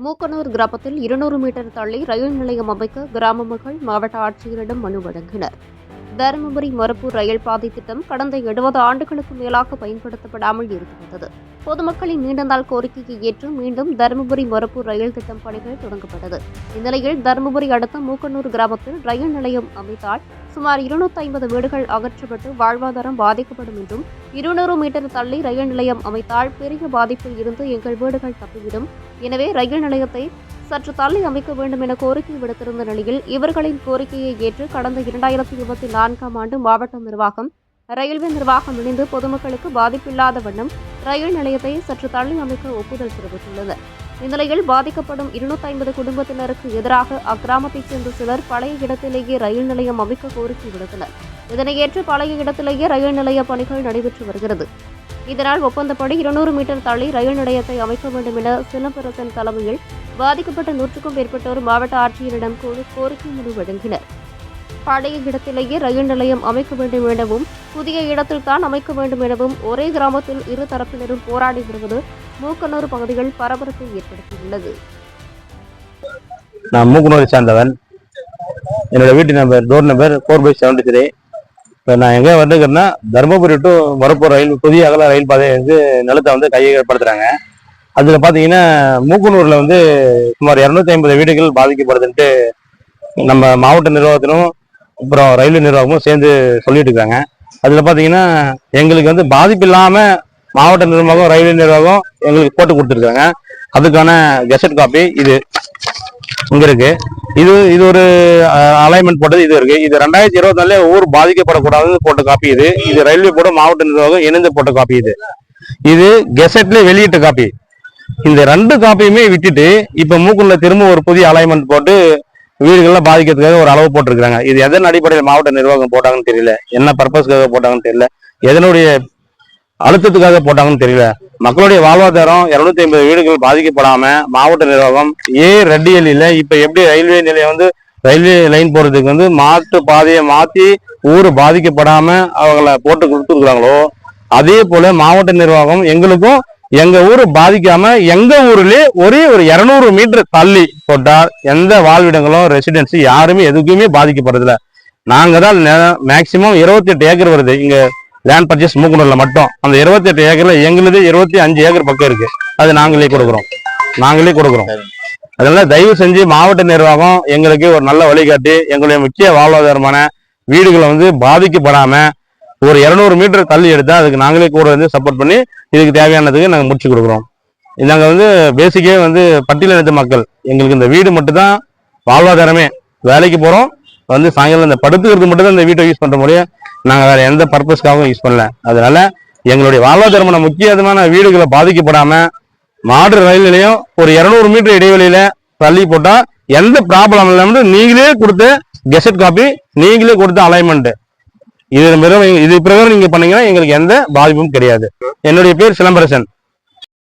மூக்கனூர் கிராமத்தில் இருநூறு மீட்டர் தள்ளி ரயில் நிலையம் அமைக்க கிராம மக்கள் மாவட்ட ஆட்சியரிடம் மனு வழங்கினர். தருமபுரி மொரப்பூர் ரயில் பாதை திட்டம் கடந்த எழுபது ஆண்டுகளுக்கு மேலாக பயன்படுத்தப்படாமல் இருந்து வந்தது. பொதுமக்களின் நீண்ட நாள் கோரிக்கையை ஏற்று மீண்டும் தருமபுரி மொரப்பூர் ரயில் திட்டம் பணிகள் தொடங்கப்பட்டது. இந்நிலையில் தருமபுரி அடுத்த மூக்கனூர் கிராமத்தில் ரயில் நிலையம் அமைத்தால் சுமார் இருநூத்தி ஐம்பது வீடுகள் அகற்றப்பட்டு வாழ்வாதாரம் பாதிக்கப்படும் என்றும் இருநூறு மீட்டர் தள்ளி ரயில் நிலையம் அமைத்தால் பெரிய பாதிப்பில் இருந்து எங்கள் வீடுகள் தப்பிவிடும் எனவே ரயில் நிலையத்தை சற்று தள்ளி அமைக்க வேண்டும் என கோரிக்கை விடுத்திருந்த நிலையில் இவர்களின் கோரிக்கையை ஏற்று கடந்த இரண்டாயிரத்தி இருபத்தி நான்காம் ஆண்டு மாவட்ட நிர்வாகம் ரயில்வே நிர்வாகம் இணைந்து பொதுமக்களுக்கு பாதிப்பில்லாத வண்ணம் ரயில் நிலையத்தை சற்று தள்ளி அமைக்க ஒப்புதல் தெரிவித்துள்ளது. இந்நிலையில் பாதிக்கப்படும் இருநூத்தி ஐம்பது குடும்பத்தினருக்கு எதிராக அக்கிராமத்தைச் சேர்ந்த சிலர் பழைய இடத்திலேயே ரயில் நிலையம் அமைக்க கோரிக்கை விடுத்தனர். இதனை ஏற்று பழைய இடத்திலேயே ரயில் நிலைய பணிகள் நடைபெற்று வருகிறது. இதனால் ஒப்பந்தப்படி இருநூறு மீட்டர் தள்ளி ரயில் நிலையத்தை அமைக்க வேண்டும் என சிலம்பரசன் தலைமையில் பாதிக்கப்பட்ட நூற்றுக்கும் மேற்பட்டோர் மாவட்ட ஆட்சியரிடம் கூறி கோரிக்கை மனு வழங்கினர். பழைய இடத்திலேயே ரயில் நிலையம் அமைக்க வேண்டும் எனவும் புதிய இடத்தில் தான் அமைக்க வேண்டும் எனவும் ஒரே கிராமத்தில் இரு தரப்பினரும் போராடி வருவது மூக்கனூர் பகுதிகள் பரபரப்பை ஏற்படுத்தியுள்ளது. நான் மூக்கனூரை சேர்ந்தவன். என்னோட வீட்டு number door number four by seventy three இப்போ நான் எங்கே வந்துருக்கேன்னா தருமபுரி டு வரப்போகிற ரயில் புதிய அகல ரயில் பாதை வந்து நிலத்தை வந்து கையகப்படுத்துகிறாங்க அதில் பார்த்தீங்கன்னா மூக்குனூரில் வந்து சுமார் இரநூத்தி ஐம்பது வீடுகள் பாதிக்கப்படுதுன்ட்டு நம்ம மாவட்ட நிர்வாகத்திலும் அப்புறம் ரயில்வே நிர்வாகமும் சேர்ந்து சொல்லிட்டு இருக்காங்க. அதில் பார்த்தீங்கன்னா எங்களுக்கு வந்து பாதிப்பு இல்லாமல் மாவட்ட நிர்வாகம் ரயில்வே நிர்வாகம் எங்களுக்கு போட்டு கொடுத்துருக்காங்க. அதுக்கான கெசட் காப்பி இது இங்கே இருக்குது இது இது ஒரு அலைன்மெண்ட் போட்டது இது இருக்கு. இது ரெண்டாயிரத்தி இருபத்தி நாலுல ஊர் பாதிக்கப்படக்கூடாதுன்னு போட்ட காப்பி இது. இது ரயில்வே போர்டு மாவட்ட நிர்வாகம் இணைந்து போட்ட காப்பி இது. இது கெசட்ல வெளியிட்ட காப்பி இந்த ரெண்டு காப்பியுமே விட்டுட்டு இப்ப மூக்குள்ள திரும்ப ஒரு புதிய அலைன்மெண்ட் போட்டு வீடுகள்லாம் பாதிக்கிறதுக்காக ஒரு அளவு போட்டிருக்காங்க இது எதன் அடிப்படையில் மாவட்ட நிர்வாகம் போட்டாங்கன்னு தெரியல. என்ன பர்பஸ்க்காக போட்டாங்கன்னு தெரியல. எதனுடைய அழுத்தத்துக்காக போட்டாங்கன்னு தெரியல. மக்களுடைய வாழ்வாதாரம் இருநூத்தி ஐம்பது வீடுகள் பாதிக்கப்படாம மாவட்ட நிர்வாகம் ஏ ரெட்டியலில இப்ப எப்படி ரயில்வே நிலையம் வந்து ரயில்வே லைன் போறதுக்கு வந்து மாட்டு பாதையை மாத்தி ஊர் பாதிக்கப்படாம அவங்கள போட்டு கொடுத்துருக்காங்களோ அதே போல மாவட்ட நிர்வாகம் எங்களுக்கும் எங்க ஊர் பாதிக்காம எங்க ஊர்லயே ஒரே ஒரு இருநூறு மீட்டர் தள்ளி போட்டால் எந்த வாழ்விடங்களும் ரெசிடென்சி யாருமே எதுக்குமே பாதிக்கப்படுறதில்ல. நாங்க தான் மேக்சிமம் இருபத்தி எட்டு ஏக்கர் வருது. இங்க லேண்ட் பர்ச்சேஸ் மூக்குனூரில் மட்டும். அந்த இருபத்தி எட்டு ஏக்கரில் எங்களுது இருபத்தி அஞ்சு ஏக்கர் பக்கம் இருக்கு. அது நாங்களே கொடுக்குறோம். நாங்களே கொடுக்குறோம். அதனால தயவு செஞ்சு மாவட்ட நிர்வாகம் எங்களுக்கு ஒரு நல்ல வழிகாட்டி எங்களுடைய முக்கிய வாழ்வாதாரமான வீடுகளை வந்து பாதிக்கப்படாம ஒரு இருநூறு மீட்டர் தள்ளி எடுத்தா அதுக்கு நாங்களே கூட வந்து சப்போர்ட் பண்ணி இதுக்கு தேவையானதுக்கு நாங்கள் முடிச்சு கொடுக்குறோம். நாங்கள் வந்து பேசிக்கே வந்து பட்டியலினத்து மக்கள். எங்களுக்கு இந்த வீடு மட்டும்தான் வாழ்வாதாரமே. வேலைக்கு போகிறோம் வந்து சாயங்காலம் இந்த படுத்துக்கிறது மட்டும் தான் இந்த வீட்டை யூஸ் பண்ணுற முடியும் நாங்கள் வேற எந்த பர்பஸ்க்காகவும் யூஸ் பண்ணல. அதனால எங்களுடைய வாழ்வாதாரமான முக்கியமான வீடுகளை பாதிக்கப்படாம மாடு ரயில் நிலையம் ஒரு இரநூறு மீட்டர் இடைவெளியில தள்ளி போட்டா எந்த ப்ராப்ளம் இல்லாமல் நீங்களே கொடுத்து கெசட் காப்பி நீங்களே கொடுத்த அலைன்மெண்ட் இது பிறகு இது பிரகாரம் நீங்க பண்ணீங்கன்னா எங்களுக்கு எந்த பாதிப்பும் கிடையாது. என்னுடைய பேர் சிலம்பரசன்.